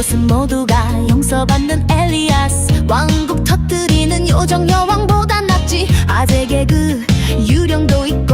이곳은 모두가 용서받는 엘리아스. 왕국 터뜨리는 요정 여왕보다 낫지. 아재 개그 유령도 있고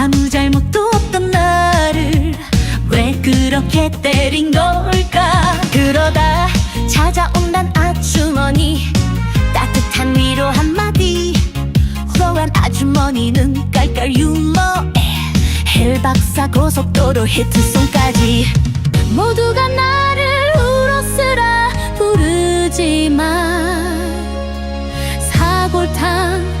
아무 잘못도 없던 나를 왜 그렇게 때린 걸까? 그러다 찾아온 난 아주머니 따뜻한 위로 한마디. 호한 아주머니는 깔깔 유머에 헬박사 고속도로 히트송까지. 모두가 나를 울었으라 부르지만 사골탕